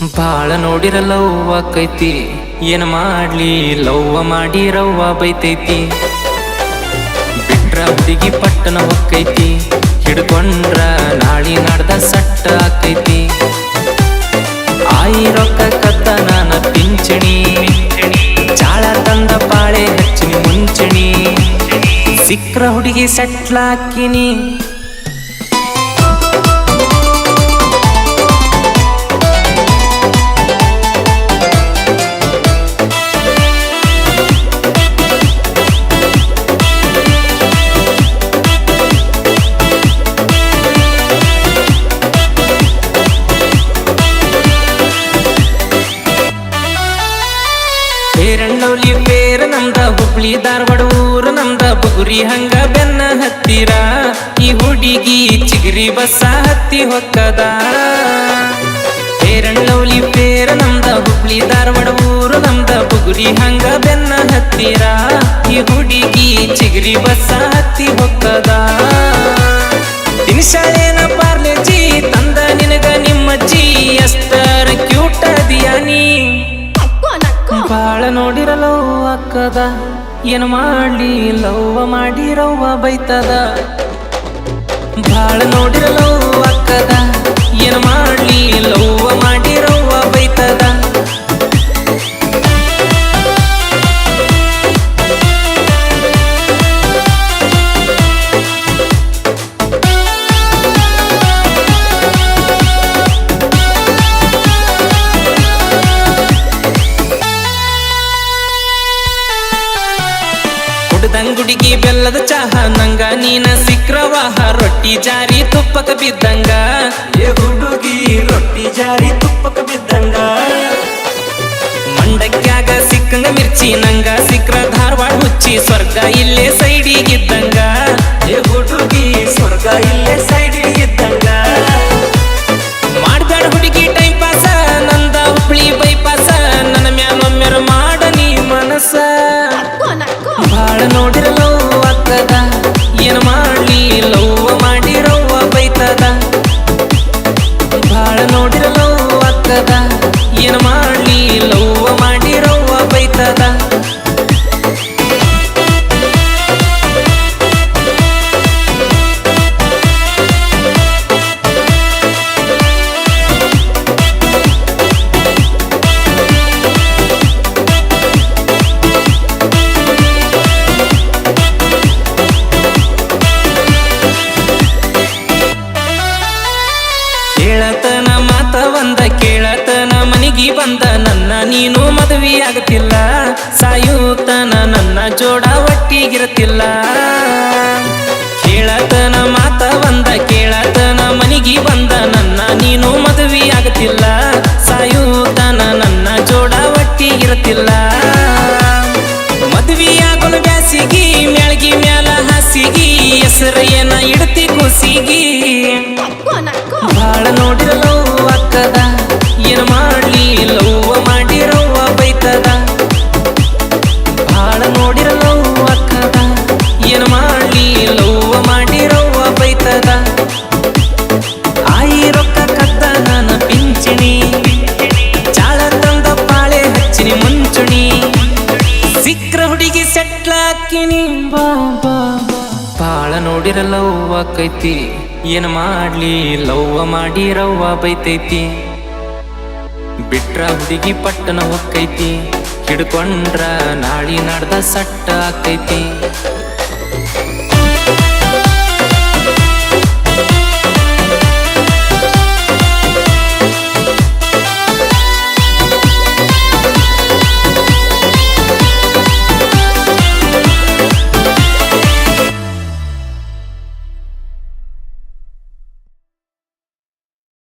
ಬಾಳ ನೋಡಿರ ಲವ್ವ ಆಕೈತಿ ಏನ್ ಮಾಡ್ಲಿ, ಲವ್ವ ಮಾಡಿ ರವ್ವ ಬೈತೈತಿ. ಬಿಟ್ರ ಹುಡುಗಿ ಪಟ್ಟಣ ಹೊಕ್ಕೈತಿ ಹಿಡ್ಕೊಂಡ್ರ ನಾಳಿ ನಡ್ದ ಸಟ್ಟ ಆಕೈತಿ. ಆಯಿ ರೊಕ್ಕ ಕತ್ತ ನಾನ ಪಿಂಚಣಿ. ಚಾಳ ತಂದ ಪಾಳೆ ಹಚ್ಚಿನಿ ಮುಂಚಣಿ. ಸಿಕ್ರ ಹುಡುಗಿ ಸಟ್ಲಾಕಿನಿ. ಹುಬ್ಳಿ ಧಾರವಾಡ ಊರು ನಮ್ದ ಬುಗುರಿ ಹಂಗ ಬೆನ್ನ ಹತ್ತಿರ. ಈ ಹುಡುಗಿ ಚಿಗರಿ ಬಸ್ಸ ಹತ್ತಿ ಹೊಕ್ಕದ. ಪೇರಣ್ಣವ್ಲಿ ಪೇರ ನಮ್ದ ಹುಬ್ಳಿ ಧಾರವಾಡ ಊರು ನಮ್ದ ಬುಗುರಿ ಹಂಗ ಬೆನ್ನ ಹತ್ತಿರ. ಈ ಹುಡುಗಿ ಚಿಗರಿ ಬಸ್ಸ ಹತ್ತಿ ಹೊಕ್ಕದ. ತಿನ್ಸಾಳೇನ ಬಾಳ ನೋಡಿರಲವ್ವ ಅಕ್ಕದ. ಏನು ಮಾಡ್ಲಿ ಲವ್ವ ಮಾಡಿರವ್ವ ಬೈತದ. ಬಾಳ ನೋಡಿರಲವ್ವ ಅಕ್ಕದ. ಏನು ಮಾಡ್ಲಿ ಲವ್ವ ಕುಡ್ದಂಗುಡಿಗಿ ಬೆಲ್ಲದ ಚಹ ನಂಗ ನೀನ ಸಿಕ್ರವಾಹ ರೊಟ್ಟಿ ಜಾರಿ ತುಪ್ಪಕ ಬಿದ್ದಂಗ. ಏ ಹುಡುಗಿ ರೊಟ್ಟಿ ಜಾರಿ ತುಪ್ಪಕ ಬಿದ್ದಂಗ. ಮಂಡಕ್ಯಾಗ ಸಿಕ್ಕಂಗ ಮಿರ್ಚಿ ನಂಗ ಸಿಕ್ರ ಧಾರವಾಡ ಹುಚ್ಚಿ ಸ್ವರ್ಗ ಇಲ್ಲೇ ಸೈಡಿಗಿದ್ದಂಗ. ಏ ಹುಡುಗಿ ಸ್ವರ್ಗ ಇಲ್ಲೇ ಸೈಡ್ ಆಗತಿಲ್ಲ ಸಾಯುತನ ನನ್ನ ಜೋಡ ಒಟ್ಟಿಗಿರುತ್ತಿಲ್ಲ. ಕೇಳತನ ಮಾತ ಬಂದ ಕೇಳತನ ಮನಿಗಿ ಬಂದ ನನ್ನ ನೀನು ಮದುವೆ ಸಾಯುತ್ತನ ಸಾಯುತನ ನನ್ನ ಜೋಡ ಒಟ್ಟಿಗಿರುತ್ತಿಲ್ಲ. ಮದುವೆಯಾಗಲು ಬ್ಯಾಸಿಗಿ ಮ್ಯಾಳ್ಗಿ ಮ್ಯಾಲ ಹಾಸಿಗಿ ಹೆಸರು ಏನ ಇಡ್ತಿ ಕುಸಿಗಿ. ಬಾಳ ನೋಡಿರಲು ಅಕ್ಕದ. ಬಾಳ ನೋಡಿರಲೋ ಅಕ್ಕದ? ಏನ್ ಮಾಡ್ಲಿ? ಲವ್ವ ಮಾಡಿ ರವ್ವ ಬೈತದ? ಆಯಿ ರೊಕ್ಕ ಕದ್ದ ನಾನು ಪಿಂಚಣಿ. ಚಾಳ ತಂದ ಪಾಳೆ ಹಚ್ಚಿನಿ ಮುಂಚುಣಿ. ಸಿಕ್ರ ಹುಡುಗಿ ಬಾ ಬಾ ಬಾಳ ನೋಡಿರಲವ್ವ ಆಕೈತಿ ಏನು ಮಾಡ್ಲಿ? ಲವ್ವ ಮಾಡಿ ರವ್ವ ಬೈತೈತಿ. ಬಿಟ್ರ ಹುಡುಗಿ ಪಟ್ಟಣ ಹೊಕ್ಕೈತಿ ಹಿಡ್ಕೊಂಡ್ರ ನಾಳಿ ನಡ್ದ ಸಟ್ಟ ಆಕೈತಿ.